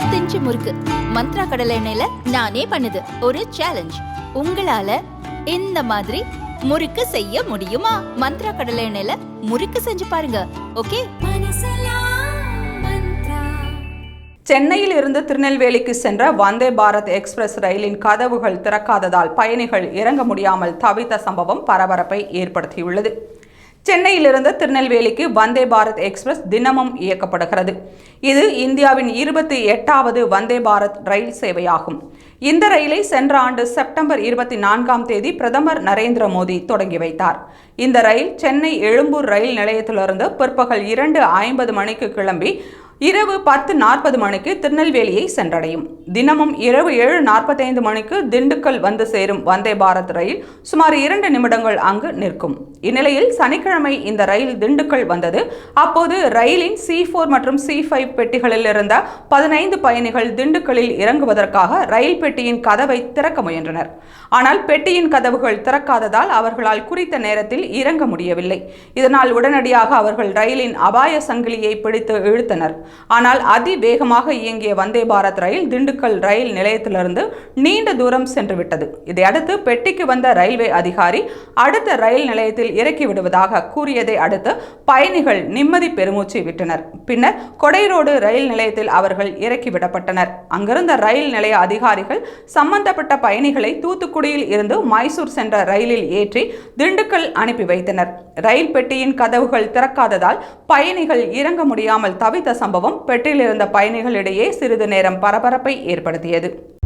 இருபத்தஞ்சு முறுக்கு. மந்த்ரா கடலை எண்ணெயில நானே பண்ணுது. ஒரு சேலஞ்ச் உங்களால இந்த மாதிரி முறுக்கு செய்ய முடியுமா? மந்த்ரா கடலை எண்ணெயில முறுக்கு செஞ்சு பாருங்க. ஓகே? சென்னையில் இருந்து திருநெல்வேலிக்கு சென்ற வந்தே பாரத் எக்ஸ்பிரஸ் ரயிலின் கதவுகள் திறக்காததால் பயணிகள் இறங்க முடியாமல் தவித்த சம்பவம் பரபரப்பை ஏற்படுத்தியுள்ளது. சென்னையிலிருந்து திருநெல்வேலிக்கு வந்தே பாரத் எக்ஸ்பிரஸ் தினமும் இயக்கப்படுகிறது. இது இந்தியாவின் இருபத்தி எட்டாவது வந்தே பாரத் ரயில் சேவையாகும். இந்த ரயிலை சென்ற ஆண்டு செப்டம்பர் இருபத்தி நான்காம் தேதி பிரதமர் நரேந்திர மோடி தொடங்கி வைத்தார். இந்த ரயில் சென்னை எழும்பூர் ரயில் நிலையத்திலிருந்து பிற்பகல் இரண்டு ஐம்பது மணிக்கு கிளம்பி இரவு பத்து நாற்பது மணிக்கு திருநெல்வேலியை சென்றடையும். தினமும் இரவு ஏழு நாற்பத்தைந்து மணிக்கு திண்டுக்கல் வந்து சேரும் வந்தே பாரத் ரயில் சுமார் இரண்டு நிமிடங்கள் அங்கு நிற்கும். இந்நிலையில் சனிக்கிழமை இந்த ரயில் திண்டுக்கல் வந்தது. அப்போது ரயிலின் சி ஃபோர் மற்றும் சி ஃபைவ் பெட்டிகளில் இருந்த பதினைந்து பயணிகள் திண்டுக்கல்லில் இறங்குவதற்காக ரயில் பெட்டியின் கதவை திறக்க முயன்றனர். ஆனால் பெட்டியின் கதவுகள் திறக்காததால் அவர்களால் குறித்த நேரத்தில் இறங்க முடியவில்லை. இதனால் உடனடியாக அவர்கள் ரயிலின் அபாய சங்கிலியை பிடித்து இழுத்தனர். ஆனால் அதிவேகமாக இயங்கிய வந்தே பாரத் ரயில் திண்டுக்கல் ரயில் நிலையத்திலிருந்து நீண்ட தூரம் சென்று விட்டது இதையடுத்து பெட்டிக்கு வந்த ரயில்வே அதிகாரி அடுத்த ரயில் நிலையத்தில் இறக்கி விடுவதாக கூறியதை அடுத்து பயணிகள் நிம்மதி பெருமூச்சு விட்டனர். பின்னர் கொடைரோடு ரயில் நிலையத்தில் அவர்கள் இறக்கிவிடப்பட்டனர் அங்கிருந்த ரயில் நிலைய அதிகாரிகள் சம்பந்தப்பட்ட பயணிகளை தூத்துக்குடியில் இருந்து மைசூர் சென்ற ரயிலில் ஏற்றி திண்டுக்கல் அனுப்பி வைத்தனர். ரயில் பெட்டியின் கதவுகள் திறக்காததால் பயணிகள் இறங்க முடியாமல் தவித்த சம்பவம் பெட்டியில் இருந்த பயணிகளிடையே சிறிது நேரம் பரபரப்பை ஏற்படுத்தியது.